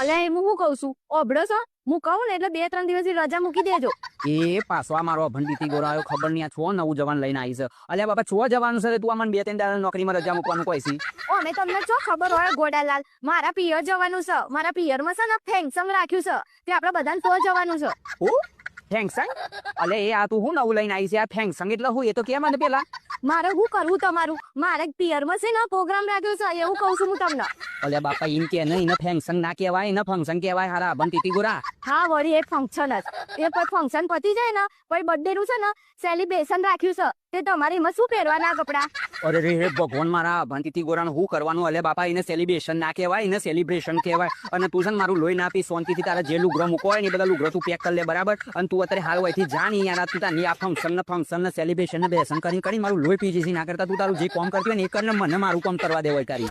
અલ્યા એમ હું કહું છું? છો? હું કહું ને એટલે બે ત્રણ દિવસની રજા મૂકી દેજો. એ પાછવા મારો ભંડીતી ગોરો આવ્યો ખબર નહીં આ છો નવું જવાન લઈને આવી છે. અલ્યા બાપા છો જવાનું છે તું અમને બે ત્રણ દાડા નોકરીમાં રજા મૂકવાનું કોઈ છી. ઓ તમને છો ખબર હોય ગોડાલાલ મારા પિયર જવાનું છે. મારા પિયરમાં છે ને ફેંગસમ રાખ્યું છે. તે આપણે બધાને તો જવાનું છે. હું? ફેંગસંગ? અલે એ આ તું હું નવું લઈને આવી છે? આ ફેંગસંગ એટલે હું? એ તો કે મને પેલા. મારે હું કરવું તમારું? મારે પિયરમાં છે ને પ્રોગ્રામ રાખ્યો છે એવું કહું છું હું તમને. અલે બાપા એમ કે નહીં ને ફેંગસંગ ના કહેવાય એને ફંક્શન કહેવાય હારા ભંડીતી ગોરા. હા વળી એ ફંક્શન જ. એ પર ફંક્શન પતી જાય ને પછી બર્થડે નું છે ને સેલિબ્રેશન રાખ્યું છે. તે તમારે એમાં શું પહેરવાના કપડા. અરે રે, હે ભગવાન મારા ભંતીતી ગોરાનું હું કરવાનું? અલે બાપા, એને સેલિબ્રેશન ના કહેવાય, એને સેલિબ્રેશન કહેવાય. અને તું છે મારું લોહી ના આપી, શાંતિથી તારા જે લુગ્ર મૂકો હોય ને એ બધા લુગ્ર તું પેક કરી લે, બરાબર? અને તું અત્યારે હાલ હોયથી જા નહીં યાર તું તારી આ ફંક્શન ને ફંક્શન ને સેલિબ્રેશન ને બેસન કરી કરી મારું લોહી પી જશે ના કરતા, તું તારું જે કામ કરતી હોય ને એ કરીને મને મારું કામ કરવા દેવાય તારી.